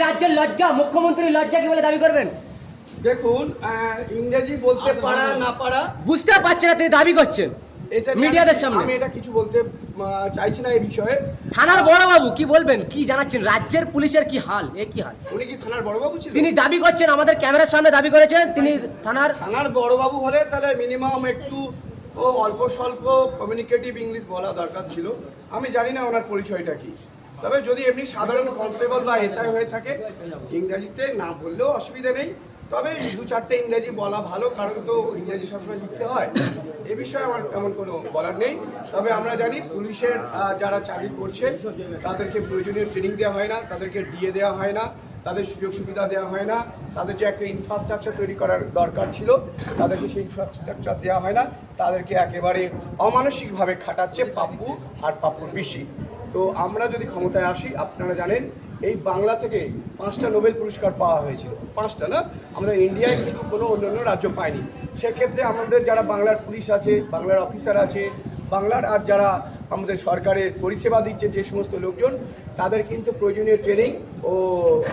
রাজ্যের লজ্জা মুখ্যমন্ত্রীর লজ্জা কি বলে দাবি করবেন? দেখুন ইংরেজি বলতে পারা না পারা বুঝতে পারছে না তিনি দাবি করছেন এটা মিডিয়াদের সামনে। আমি এটা কিছু বলতে চাইছি না এই বিষয়ে। থানার বড়বাবু কি বলবেন? কি জানাচ্ছেন? রাজ্যের পুলিশের কি হাল? এ কি হাল? উনি কি থানার বড়বাবু ছিলেন? তিনি দাবি করছেন আমাদের ক্যামেরার সামনে দাবি করেছেন তিনি থানার থানার বড়বাবু হলে তাহলে মিনিমাম একটু ও অল্প স্বল্প কমিউনিকেটিভ ইংলিশ বলা দরকার ছিল। আমি জানি না ওনার পরিচয়টা কি। তবে যদি এমনি সাধারণ কনস্টেবল বা এসআই হয়ে থাকে, ইংরেজিতে না বললেও অসুবিধা নেই। তবে দু চারটে ইংরেজি বলা ভালো, কারণ তো ইংরেজি সবসময় লিখতে হয়। এ বিষয়ে আমার তেমন কোনো বলার নেই। তবে আমরা জানি পুলিশের যারা চাকরি করছে, তাদেরকে প্রয়োজনীয় ট্রেনিং দেওয়া হয় না, তাদেরকে দিয়ে দেওয়া হয় না, তাদের সুযোগ সুবিধা দেওয়া হয় না, তাদের যে একটা ইনফ্রাস্ট্রাকচার তৈরি করার দরকার ছিল, তাদেরকে সেই ইনফ্রাস্ট্রাকচার দেওয়া হয় না, তাদেরকে একেবারে অমানসিকভাবে খাটাচ্ছে পাপ্পু আর পাপ্পুর বেশি তো আমরা যদি ক্ষমতায় আসি, আপনারা জানেন, এই বাংলা থেকে পাঁচটা নোবেল পুরস্কার পাওয়া হয়েছিল। পাঁচটা না? আমাদের ইন্ডিয়ায় কিন্তু কোনো অন্য অন্য রাজ্য পাইনি সেক্ষেত্রে আমাদের যারা বাংলার পুলিশ আছে, বাংলার অফিসার আছে, বাংলার আর যারা আমাদের সরকারের পরিষেবা দিচ্ছে যে সমস্ত লোকজন, তাদের কিন্তু প্রয়োজনীয় ট্রেনিং ও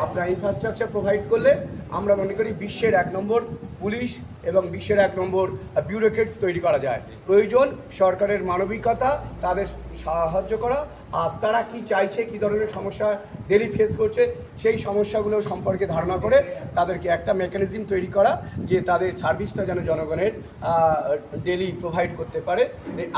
আপনার ইনফ্রাস্ট্রাকচার প্রোভাইড করলে আমরা মনে করি বিশ্বের এক নম্বর পুলিশ এবং বিশ্বের এক নম্বর বিউরোক্রেটস তৈরি করা যায়। প্রয়োজন সরকারের মানবিকতা, তাদের সাহায্য করা, আর তারা কি চাইছে, কি ধরনের সমস্যা ডেলি ফেস করছে, সেই সমস্যাগুলো সম্পর্কে ধারণা করে তাদেরকে একটা মেকানিজম তৈরি করা, যে তাদের সার্ভিসটা যেন জনগণের ডেলি প্রোভাইড করতে পারে।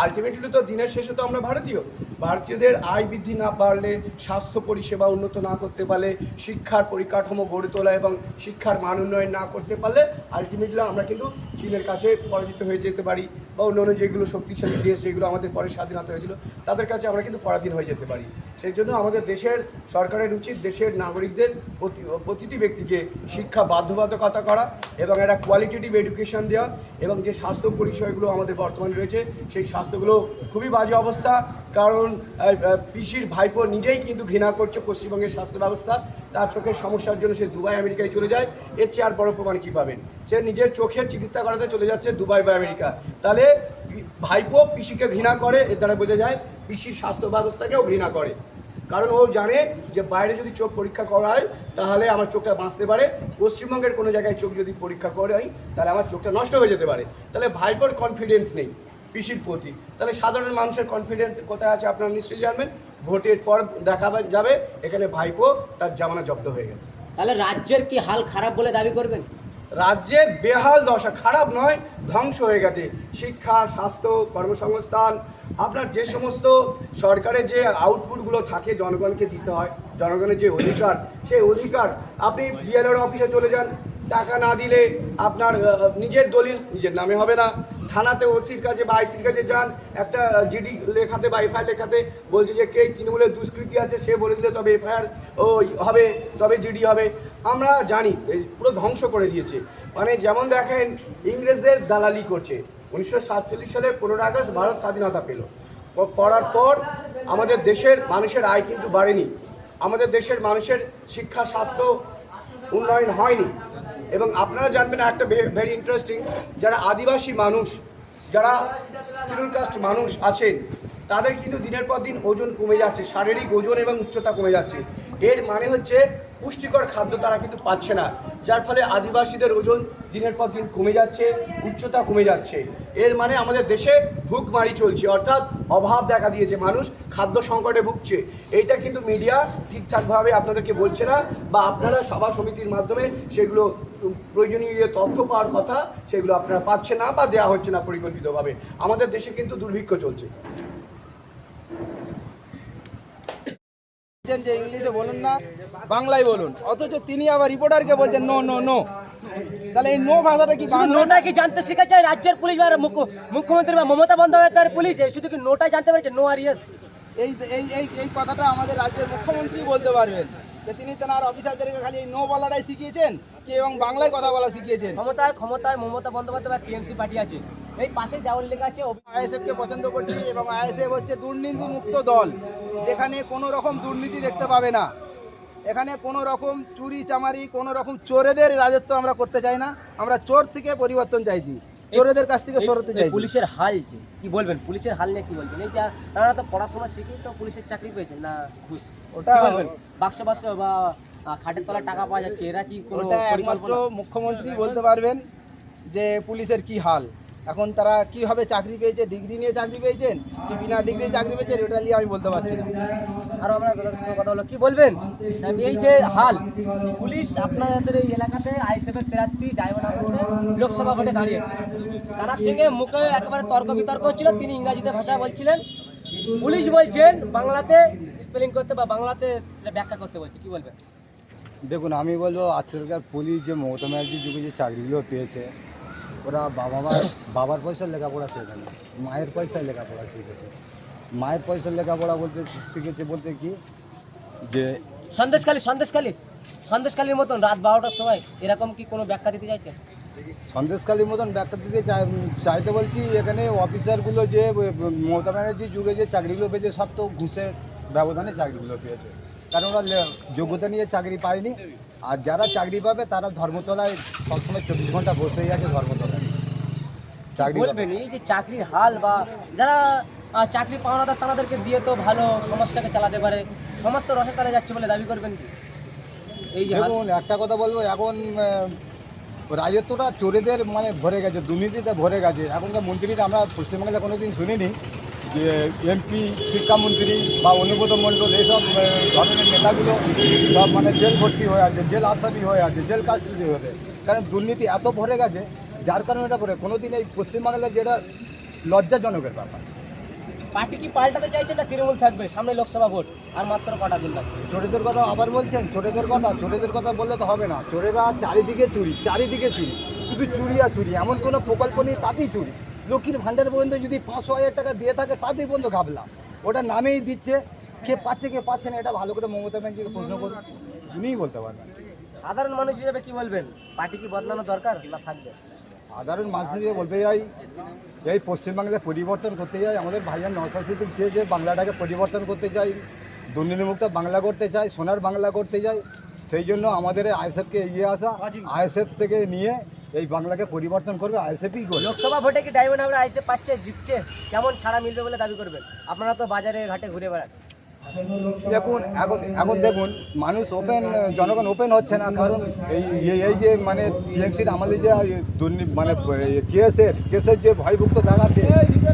আলটিমেটলি তো দিনের শেষে তো আমরা ভারতীয়। ভারতীয়দের আয় বৃদ্ধি না বাড়লে স্বাস্থ্য পরিষেবা উন্নত না করতে পারলে, শিক্ষার পরিকাঠামো গড়ে তোলা এবং শিক্ষার মান উন্নয়ন না করতে পারলে আলটিমেটলি আমরা কিন্তু চীনের কাছে পরাজিত হয়ে যেতে পারি বা অন্যান্য যেগুলো শক্তিশালী দেশ যেগুলো আমাদের পরে স্বাধীনতা হয়েছিল, তাদের কাছে আমরা কিন্তু পরাধীন হয়ে যেতে পারি। সেই জন্য আমাদের দেশের সরকারের উচিত দেশের নাগরিকদের প্রতি, প্রতিটি ব্যক্তিকে শিক্ষা, বাধ্যবাধকতা করা এবং একটা কোয়ালিটেটিভ এডুকেশন দেওয়া এবং যে স্বাস্থ্য পরিষয়গুলো আমাদের বর্তমানে রয়েছে, সেই স্বাস্থ্যগুলো খুবই বাজে অবস্থা। কারণ পিসির ভাইপো নিজেই কিন্তু ঘৃণা করছে পশ্চিমবঙ্গের স্বাস্থ্য ব্যবস্থা। তার চোখের সমস্যার জন্য সে দুবাই, আমেরিকায় চলে যায়। এর চেয়ে আর বড় প্রমাণ কী পাবেন? সে নিজের চোখের চিকিৎসা করাতে চলে যাচ্ছে দুবাই বা আমেরিকা। তাহলে ভাইপো পিসিকে ঘৃণা করে, এর দ্বারা বোঝা যায় পিসির স্বাস্থ্য ব্যবস্থাকেও ঘৃণা করে। কারণ ও জানে যে বাইরে যদি চোখ পরীক্ষা করা হয়, তাহলে আমার চোখটা বাঁচতে পারে। পশ্চিমবঙ্গের কোনো জায়গায় চোখ যদি পরীক্ষা করে তাহলে আমার চোখটা নষ্ট হয়ে যেতে পারে। তাহলে ভাইপোর কনফিডেন্স নেই। পিসির প্রতি। তাহলে সাধারণ মানুষের কনফিডেন্স কোথায় আছে আপনারা নিশ্চয়ই জানবেন। ভোটের পর দেখা যাবে এখানে ভাইপো তার জামানা জব্দ হয়ে গেছে। তাহলে রাজ্যের কি হাল খারাপ বলে দাবি করবেন? রাজ্যের বেহাল দশা খারাপ নয় ধ্বংস হয়ে গেছে। শিক্ষা স্বাস্থ্য কর্মসংস্থান আপনার যে সমস্ত সরকারের যে আউটপুটগুলো থাকে জনগণকে দিতে হয় জনগণের যে অধিকার সেই অধিকার আপনি বিএলওর অফিসে চলে যান। টাকা না দিলে আপনার নিজের দলিল, নিজের নামে হবে না। থানাতে ওসির কাছে বা আইসির কাছে যান, একটা জিডি লেখাতে বা এফআইআর লেখাতে বলছে যে, কে তৃণমূলের দুষ্কৃতি আছে, সে বলে দিলে তবে এফআইআর, ও, হবে, তবে জিডি হবে। আমরা জানি পুরো ধ্বংস করে দিয়েছে। মানে যেমন দেখেন, ইংরেজদের দালালি করছে। উনিশশো সাতচল্লিশ সালে পনেরো আগস্ট ভারত স্বাধীনতা পেল। পড়ার পর আমাদের দেশের মানুষের আয় কিন্তু বাড়েনি। আমাদের দেশের মানুষের শিক্ষা, স্বাস্থ্য উন্নয়ন হয়নি। এবং আপনারা জানবেন একটা ভেরি ইন্টারেস্টিং যারা আদিবাসী মানুষ, যারা শিডিউল কাস্ট মানুষ আছেন, তাদের কিন্তু দিনের পর দিন ওজন কমে যাচ্ছে, শারীরিক ওজন এবং উচ্চতা কমে যাচ্ছে। এর মানে হচ্ছে পুষ্টিকর খাদ্য তারা কিন্তু পাচ্ছে না। যার ফলে আদিবাসীদের ওজন দিনের পর দিন কমে যাচ্ছে, উচ্চতা কমে যাচ্ছে। এর মানে আমাদের দেশে ভুকমারি চলছে, অর্থাৎ অভাব দেখা দিয়েছে মানুষ, খাদ্য সংকটে ভুগছে। এইটা কিন্তু মিডিয়া ঠিকঠাকভাবে আপনাদেরকে বলছে না, বা আপনারা সভা সমিতির মাধ্যমে সেগুলো প্রয়োজনীয় যে তথ্য পাওয়ার কথা সেগুলো আপনারা পাচ্ছেন না বা দেওয়া হচ্ছে না পরিকল্পিতভাবে। আমাদের দেশে কিন্তু দুর্ভিক্ষ চলছে বলছেন যে ইংলিশে বলুন না বাংলায় বলুন। অথচ তিনি আবার রিপোর্টারকে বলছেন নো নো নো তাহলে এই নো ভাষাটা কি? নোটা কি জানতে শেখাচ্ছে রাজ্যের পুলিশ বা মুখ্য- মুখ্যমন্ত্রী বা মমতা বন্দ্যোপাধ্যায়ের পুলিশ? শুধু কি নোটাই জানতে পেরেছে? নো আর ইয়েস এই এই এই এই কথাটা আমাদের রাজ্যের মুখ্যমন্ত্রী বলতে পারবেন। যে তিনি তেনার অফিসারদেরকে খালি এই নো বলাটাই শিখিয়েছেন কি এবং বাংলায় কথা বলা শিখিয়েছেন। ক্ষমতায় ক্ষমতায় মমতা বন্দ্যোপাধ্যায় বা টিএমসি পার্টি আছে। এই পাশে দেওয়াল লেখা আছে অভি- আইএসএফ কে পছন্দ করছি এবং আইএসএফ হচ্ছে দুর্নীতি মুক্ত দল। যেখানে কোনো রকম দুর্নীতি দেখতে পাবে না। এখানে কোনো রকম চুরি চামারি কোনো রকম চোরেদের রাজত্ব আমরা করতে চাই না। আমরা চোর থেকে পরিবর্তন চাইছি। চোরেদের কাছ থেকে সরতে এই পুলিশের হাল যে কি বলবেন? পুলিশের হাল নিয়ে কি বলবেন? এই যা তারা তো পড়াশোনা শিখেই তো পুলিশের চাকরি পেয়েছেন না ঘুষ ওটা- বাক্স বাক্স বা খাটের তলা টাকা পাওয়া যাচ্ছে। এরা কি কোনো মুখ্যমন্ত্রী বলতে পারবেন যে পুলিশের কি হাল। এখন তারা কীভাবে চাকরি পেয়েছে ডিগ্রি নিয়ে চাকরি পেয়েছেন কি বিনা ডিগ্রি চাকরি পেয়েছেন ওটা নিয়ে আমি বলতে পারছি না। আরও আমরা সঙ্গে কথা হলো কি বলবেন? এই যে হাল পুলিশ আপনাদের এই এলাকাতে আইসিএফের প্রার্থী ডায়মন্ড লোকসভা ভোটে দাঁড়িয়েছে তার সঙ্গে মুখে একেবারে তর্ক বিতর্ক হচ্ছিল তিনি ইংরাজিতে ভাষা বলছিলেন। পুলিশ বলছেন বাংলাতে স্পেলিং করতে বা বাংলাতে ব্যাখ্যা করতে বলছে। কি বলবেন? দেখুন আমি বলব আজকালকার পুলিশ যে মমতা ব্যানার্জির যুগে যে চাকরিগুলো পেয়েছে ওরা বাবা বাবার পয়সার লেখাপড়া শেখে না মায়ের পয়সায় লেখাপড়া শিখেছে মায়ের পয়সার লেখাপড়া বলতে শিখেছে বলতে কি? যে সন্দেশখালী সন্দেশখালী সন্দেশখালীর মতন রাত বারোটার সময় এরকম কি কোনো ব্যাখ্যা দিতে চাইছেন সন্দেশকালীর মতন ব্যাখ্যা দিতে চাই- চাইতে বলছি এখানে অফিসারগুলো যে মমতা ব্যানার্জির যুগে যে চাকরিগুলো পেয়েছে সব তো ঘুষের ব্যবধানে চাকরিগুলো পেয়েছে। কারণ ওরা যোগ্যতা নিয়ে চাকরি পায়নি। আর যারা চাকরি পাবে তারা ধর্মতলায় সবসময় চব্বিশ ঘণ্টা বসেই আছে ধর্মতলায়। চাকরি বলবেন এই যে চাকরির হাল বা যারা চাকরি পাওনাদার তাদেরকে দিয়ে তো ভালো সমাজটাকে চালাতে পারে। সমাজ তো রসে তালে যাচ্ছে বলে দাবি করবেন কি? এই যে একটা কথা বলব এখন রাজত্বটা চোরেদের মানে ভরে গেছে দুর্নীতিতে ভরে গেছে। এখনকার মন্ত্রীরা আমরা পশ্চিমবাংলায় কোনোদিন শুনিনি এমপি শিক্ষামন্ত্রী বা অনুব্রত মণ্ডল এইসব ধরনের নেতাগুলো সব মানে জেল ভর্তি হয়ে আছে জেল আসামি হয়ে আছে জেল কাস্টডি হয়ে কারণ দুর্নীতি এত ভরে গেছে যার কারণে এটা ভরে কোনোদিন এই পশ্চিমবাংলায় যেটা লজ্জাজনকের ব্যাপার। পার্টি কি পাল্টাতে চাইছে না তৃণমূল থাকবে? সামনে লোকসভা ভোট আর মাত্র কটা দিন লাগবে চোরেদের কথা আবার বলছেন? চোরেদের কথা? চোরেদের কথা বললে তো হবে না। চোরেরা চারিদিকে চুরি চারিদিকে চুরি। শুধু চুরি আর চুরি এমন কোনো প্রকল্প নেই তাতেই চুরি। লক্ষ্মীর ভাণ্ডার পর্যন্ত যদি পাঁচশো হাজার টাকা দিয়ে থাকে তাতেই পর্যন্ত ঘাবলা। ওটা নামেই দিচ্ছে কে পাচ্ছে কে পাচ্ছে না এটা ভালো করে মমতা ব্যানার্জিকে প্রশ্ন করুন। উনিই বলতে পারবেন। সাধারণ মানুষ হিসেবে কি বলবেন? পার্টি কি বদলানো দরকার না থাকবে? সাধারণ মানুষ হিসেবে বলতে যাই এই পশ্চিমবাংলায় পরিবর্তন করতে যাই আমাদের ভাইয়ার নশা সিদ্দিক চেয়েছে বাংলাটাকে পরিবর্তন করতে চাই দুর্নীতিমুক্ত বাংলা করতে চাই সোনার বাংলা করতে চাই সেই জন্য আমাদের আইএসএফকে এগিয়ে আসা আইএসএফ থেকে নিয়ে এই বাংলাকে পরিবর্তন করবে আইএসএফই করবে লোকসভা ভোটে কি ডায়মন্ড আমরা আইসে পাচ্ছে, জিতছে, কেমন সারা মিলবে বলে দাবি করবেন? আপনারা তো বাজারে ঘাটে ঘুরে বেড়ান। দেখুন এখন এখন দেখুন মানুষ ওপেন জনগণ ওপেন হচ্ছে না কারণ এই এই- যে মানে টিএমসির আমাদের যে দুর্নীতি মানে কেসের কেসের যে ভয়ভুক্ত দেখাচ্ছে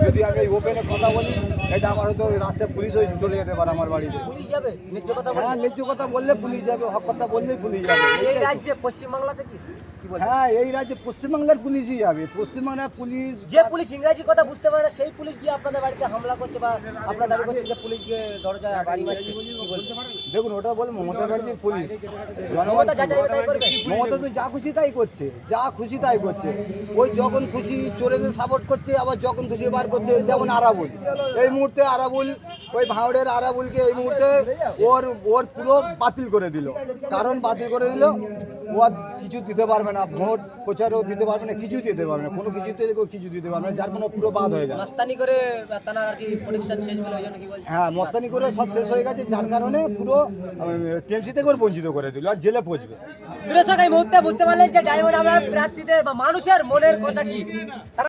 যদি আমি এই ওপেনে কথা বলি এটা আমার হয়তো রাস্তায় পুলিশ হয়ে চলে যেতে পারে আমার বাড়িতে। পুলিশ যাবে? ন্যায্য কথা হ্যাঁ ন্যায্য কথা বললে পুলিশ যাবে হক কথা বললেই পুলিশ যাবে। এই রাজ্যে পশ্চিমবাংলাতে কি? হ্যাঁ এই রাজ্যে পশ্চিমবাংলার পুলিশই যাবে। পশ্চিমবাংলার পুলিশ যে পুলিশ ইংরাজি কথা বুঝতে পারে না সেই পুলিশ গিয়ে আপনাদের বাড়িতে হামলা করছে বা আপনার দাবি করছে যে পুলিশ গিয়ে দরজা দেখুন ওটা বলে মমতা ব্যানার্জির পুলিশ। জনগণ মমতা তো যা খুশি তাই করছে যা খুশি তাই করছে। ওই যখন খুশি চোরেদের সাপোর্ট করছে আবার যখন খুশি বার করছে যেমন আরাবুল। এই মুহূর্তে আরাবুল ওই ভাঁড়ের আরাবুলকে এই মুহূর্তে ওর ওর পুরো বাতিল করে দিল। কারণ বাতিল করে দিল ও আর কিছু দিতে পারবে না ভোট প্রচারও দিতে পারবে না কিছু দিতে পারবে না। কোনো কিছুতে কিছু দিতে পারবে না যার কোনো পুরো বাদ হয়ে গেল। মাস্তানি করে তারা আর কি শেষ হলো হ্যাঁ মস্তানি করে সব শেষ হয়ে গেছে, যার কারণে পুরো টিএমসি করে বঞ্চিত করে দিল, আর জেলে পৌঁছবে বিরোধী এই মুহূর্তে বুঝতে পারলেন যে ডায়মন্ড আমরা প্রার্থীদের বা মানুষের মনের কথা কি?